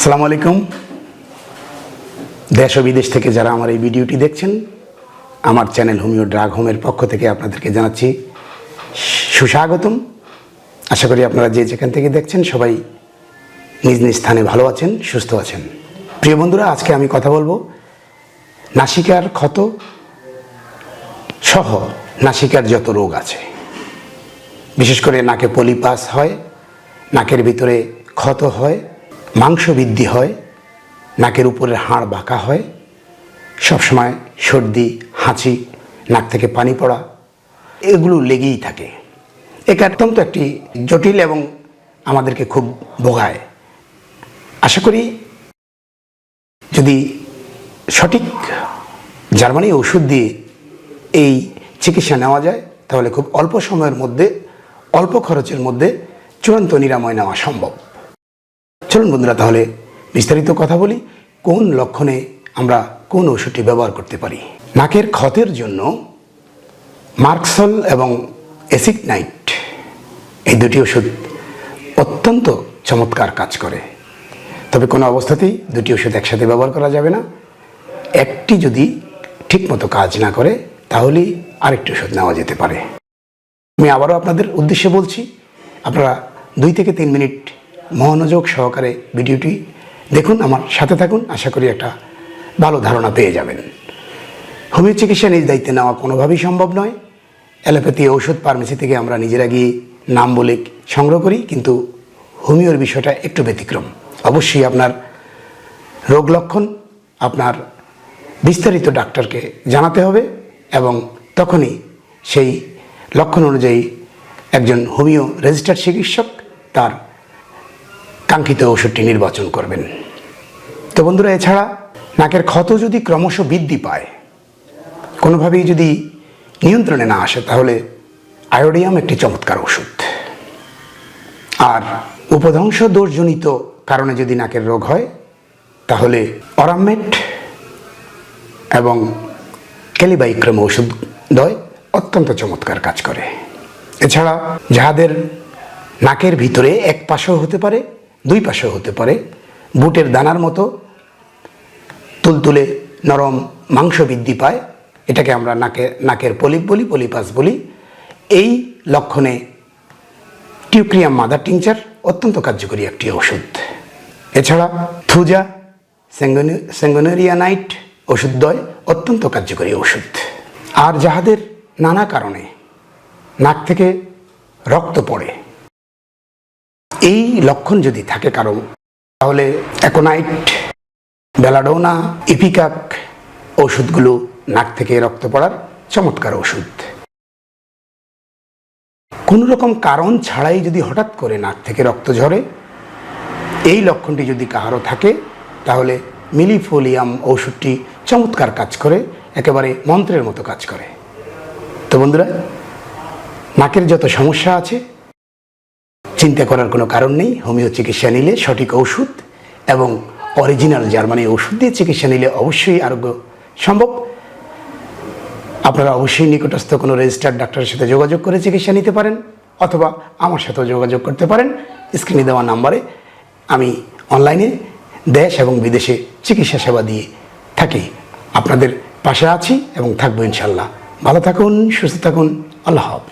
আসসালামু আলাইকুম। দেশ ও বিদেশ থেকে যারা আমার এই ভিডিওটি দেখছেন, আমার চ্যানেল হোমিও ড্রাগ হোমের পক্ষ থেকে আপনাদেরকে জানাচ্ছি সুস্বাগতম। আশা করি আপনারা যে যেখান থেকে দেখছেন সবাই নিজ নিজ স্থানে ভালো আছেন, সুস্থ আছেন। প্রিয় বন্ধুরা, আজকে আমি কথা বলব নাসিকার ক্ষত সহ নাসিকার যত রোগ আছে। বিশেষ করে নাকে পলিপাস হয়, নাকের ভিতরে ক্ষত হয় মাংস বৃদ্ধি হয়, নাকের উপরের হাড় বাঁকা হয়, সবসময় সর্দি, হাঁচি, নাক থেকে পানি পড়া, এগুলো লেগেই থাকে। এটা অত্যন্ত একটি জটিল এবং আমাদেরকে খুব ভোগায়। আশা করি যদি সঠিক জার্মানি ওষুধ দিয়ে এই চিকিৎসা নেওয়া যায়, তাহলে খুব অল্প সময়ের মধ্যে, অল্প খরচের মধ্যে চূড়ান্ত নিরাময় নেওয়া সম্ভব। চলুন বন্ধুরা তাহলে বিস্তারিত কথা বলি, কোন লক্ষণে আমরা কোন ওষুধটি ব্যবহার করতে পারি। নাকের ক্ষতের জন্য মার্কসল এবং অ্যাসিড নাইট এই দুটি ওষুধ অত্যন্ত চমৎকার কাজ করে। তবে কোনো অবস্থাতেই দুটি ওষুধ একসাথে ব্যবহার করা যাবে না। একটি যদি ঠিকমতো কাজ না করে, তাহলেই আরেকটি ওষুধ নেওয়া যেতে পারে। আমি আবারও আপনাদের উদ্দেশ্যে বলছি, আপনারা দুই থেকে তিন মিনিট মনোযোগ সহকারে ভিডিওটি দেখুন, আমার সাথে থাকুন। আশা করি একটা ভালো ধারণা পেয়ে যাবেন। হোমিও চিকিৎসা নিজ দায়িত্বে নেওয়া কোনোভাবেই সম্ভব নয়। অ্যালোপ্যাথি ঔষধ ফার্মেসি থেকে আমরা নিজেরা গিয়ে নাম বলে সংগ্রহ করি, কিন্তু হোমিওর বিষয়টা একটু ব্যতিক্রম। অবশ্যই আপনার রোগ লক্ষণ, আপনার বিস্তারিত ডাক্তারকে জানাতে হবে এবং তখনই সেই লক্ষণ অনুযায়ী একজন হোমিও রেজিস্টার্ড চিকিৎসক তার কাঙ্ক্ষিত ওষুধটি নির্বাচন করবেন। তো বন্ধুরা, এছাড়া নাকের ক্ষত যদি ক্রমশ বৃদ্ধি পায়, কোনোভাবেই যদি নিয়ন্ত্রণে না আসে, তাহলে আয়োডিয়াম একটি চমৎকার ওষুধ। আর উপধ্বংস দোষজনিত কারণে যদি নাকের রোগ হয়, তাহলে অরামেট এবং ক্যালিবাইক্রম ওষুধ দয় অত্যন্ত চমৎকার কাজ করে। এছাড়া যাহাদের নাকের ভিতরে এক পাশেও হতে পারে দুই পাশে হতে পারে। বুটের দানার মতো তুলতুলে নরম মাংস বৃদ্ধি পায়। এটাকে আমরা নাকে, নাকের পলিপ বলি, পলিপাস বলি। এই লক্ষণে টিউক্রিয়াম মাদার টিংচার অত্যন্ত কার্যকরী একটি ওষুধ। এছাড়া থুজা সেঙ্গনেরিয়া নাইট ওষুধদ্বয় অত্যন্ত কার্যকরী ওষুধ। আর যাহাদের নানা কারণে নাক থেকে রক্ত পড়ে এই লক্ষণ যদি থাকে কারও, তাহলে অ্যাকোনাইট বেলাডোনা, ইপিকাক ওষুধগুলো নাক থেকে রক্ত পড়ার চমৎকার ওষুধ। কোনো রকম কারণ ছাড়াই যদি হঠাৎ করে নাক থেকে রক্ত ঝরে, এই লক্ষণটি যদি কাহারও থাকে, তাহলে মিলিফোলিয়াম ওষুধটি চমৎকার কাজ করে, একেবারে মন্ত্রের মতো কাজ করে। তো বন্ধুরা, নাকের যত সমস্যা আছে চিন্তা করার কোনো কারণ নেই। হোমিও চিকিৎসা নিলে সঠিক ওষুধ এবং অরিজিনাল জার্মানি ওষুধ দিয়ে চিকিৎসা নিলে অবশ্যই আরোগ্য সম্ভব। আপনারা অবশ্যই নিকটস্থ কোনো রেজিস্টার্ড ডাক্তারের সাথে যোগাযোগ করে চিকিৎসা নিতে পারেন অথবা আমার সাথেও যোগাযোগ করতে পারেন। স্ক্রিনে দেওয়া নাম্বারে আমি অনলাইনে দেশ এবং বিদেশে চিকিৎসা সেবা দিয়ে থাকি। আপনাদের পাশে আছি এবং থাকব ইনশাল্লাহ ভালো থাকুন, সুস্থ থাকুন। আল্লাহ হাফেজ।